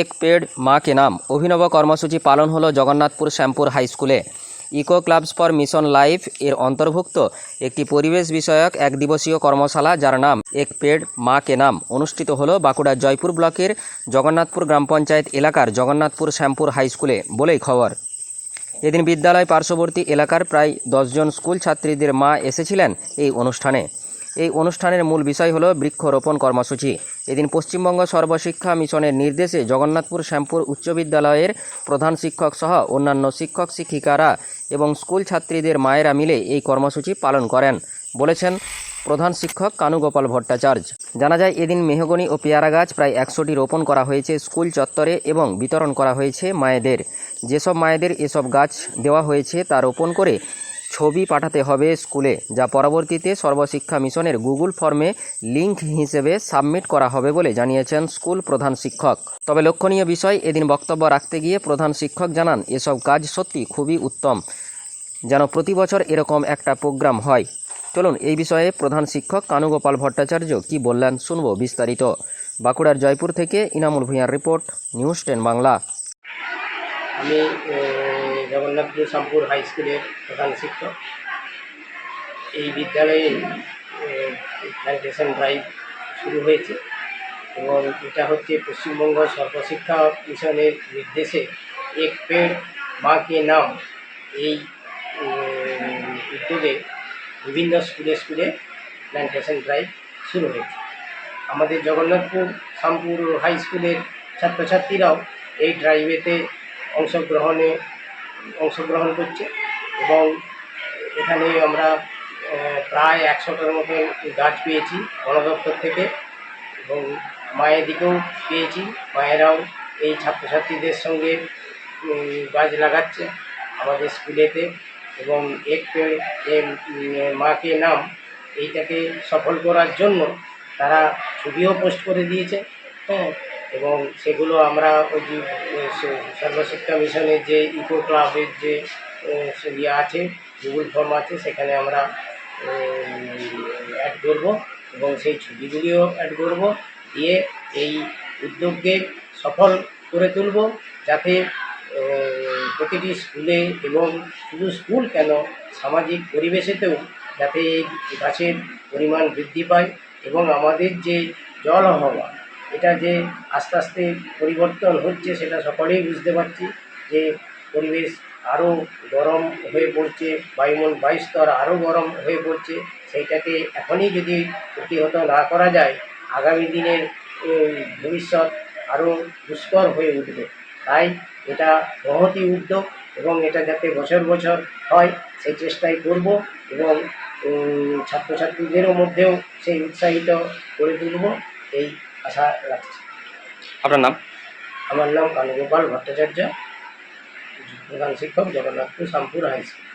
এক পেড মা কে নাম। অভিনব কর্মসূচি পালন হলো জগন্নাথপুর শ্যামপুর হাই স্কুলে। Eco clubs for mission life এর অন্তর্ভুক্ত একটি পরিবেশ বিষয়ক এক দিবসীয় কর্মশালা যার নাম এক পেড মা কে নাম। অনুষ্ঠিত হলো বাঁকুড়ার জয়পুর ব্লকের জগন্নাথপুর গ্রাম পঞ্চায়েত এলাকার জগন্নাথপুর শ্যামপুর হাই স্কুলে বলেই খবর। এদিন বিদ্যালয় পার্শ্ববর্তী এলাকার প্রায় দশজন স্কুল ছাত্রীদের মা এসেছিলেন এই অনুষ্ঠানে। এই অনুষ্ঠানের মূল বিষয় হলো বৃক্ষরোপণ কর্মসূচি। এদিন পশ্চিমবঙ্গ সর্বশিক্ষা মিশনের নির্দেশে জগন্নাথপুর শ্যামপুর উচ্চ বিদ্যালয়ের প্রধান শিক্ষক সহ অন্যান্য শিক্ষক শিক্ষিকারা এবং স্কুল ছাত্রীদের মায়েরা মিলে এই কর্মসূচি পালন করেন, বলেছেন প্রধান শিক্ষক কানুগোপাল ভট্টাচার্য। জানা যায়, এদিন মেহগনি ও পেয়ারা গাছ প্রায় একশোটি রোপণ করা হয়েছে স্কুল চত্বরে এবং বিতরণ করা হয়েছে মায়েদের। যেসব মায়েদের এসব গাছ দেওয়া হয়েছে তা রোপণ করে ছবি পাঠাতে হবে স্কুলে, যা পরবর্তীতে সর্বশিক্ষা মিশনের গুগল ফর্মে লিঙ্ক হিসেবে সাবমিট করা হবে বলে জানিয়েছেন স্কুল প্রধান শিক্ষক। তবে লক্ষণীয় বিষয়, এদিন বক্তব্য রাখতে গিয়ে প্রধান শিক্ষক জানান, এসব কাজ সত্যি খুবই উত্তম, যেন প্রতি বছর এরকম একটা প্রোগ্রাম হয়। চলুন, এই বিষয়ে প্রধান শিক্ষক কানুগোপাল ভট্টাচার্য কি বললেন শুনব বিস্তারিত। বাঁকুড়ার জয়পুর থেকে ইনামুল ভূঁইয়ার রিপোর্ট, নিউজ টেন বাংলা। আমি জগন্নাথপুর শামপুর হাই স্কুলের প্রধান শিক্ষক। এই বিদ্যালয়ে প্ল্যান্টেশন ড্রাইভ শুরু হয়েছে এবং এটা হচ্ছে পশ্চিমবঙ্গ সর্বশিক্ষা মিশনের নির্দেশে এক পেড় মা কে নাম এই উদ্যোগে বিভিন্ন স্কুলে স্কুলে প্ল্যান্টেশন ড্রাইভ শুরু হয়েছে। আমাদের জগন্নাথপুর শামপুর হাই স্কুলের ছাত্রছাত্রীরাও এই ড্রাইভেতে অংশগ্রহণে অংশগ্রহণ করছে এবং এখানে আমরা প্রায় একশোটার মতো গাছ পেয়েছি বন দপ্তর থেকে এবং মায়ের দিকেও পেয়েছি। মায়েরাও এই ছাত্রছাত্রীদের সঙ্গে গাছ লাগাচ্ছে আমাদের স্কুলেতে এবং এক উম, মাকে নাম এইটাকে সফল করার জন্য তারা ছবিও পোস্ট করে দিয়েছে। হ্যাঁ এবং সেগুলো আমরা ওই যে সর্বশিক্ষা মিশনের যে ইকো ক্লাবের যে ইয়ে আছে গুগল ফর্ম আছে, সেখানে আমরা অ্যাড করব এবং সেই ছবিগুলিও অ্যাড করব। দিয়ে এই উদ্যোগকে সফল করে তুলব যাতে প্রতিটি স্কুলে এবং শুধু স্কুল কেন, সামাজিক পরিবেশেতেও যাতে এই গাছের পরিমাণ বৃদ্ধি পায় এবং আমাদের যে জল হওয়া এটা যে আস্তে আস্তে পরিবর্তন হচ্ছে সেটা সকলেই বুঝতে পারছি যে পরিবেশ আরও গরম হয়ে পড়ছে বায়ুমণ্ডল বায়ুস্তর আরও গরম হয়ে পড়ছে, সেইটাকে এখনই যদি প্রতিহত না করা যায়, আগামী দিনের ভবিষ্যৎ আরও দুষ্কর হয়ে উঠবে। তাই এটা মহতি উদ্যোগ এবং এটা যাতে বছর বছর হয়, সেই চেষ্টাই করব এবং ছাত্রছাত্রীদেরও মধ্যেও সেই উৎসাহিত করে তুলব। এই আশা রাখছি। আপনার নাম? আমার নাম কানুগোপাল ভট্টাচার্য প্রধান শিক্ষক জগন্নাথপুর শামপুর হাই স্কুল।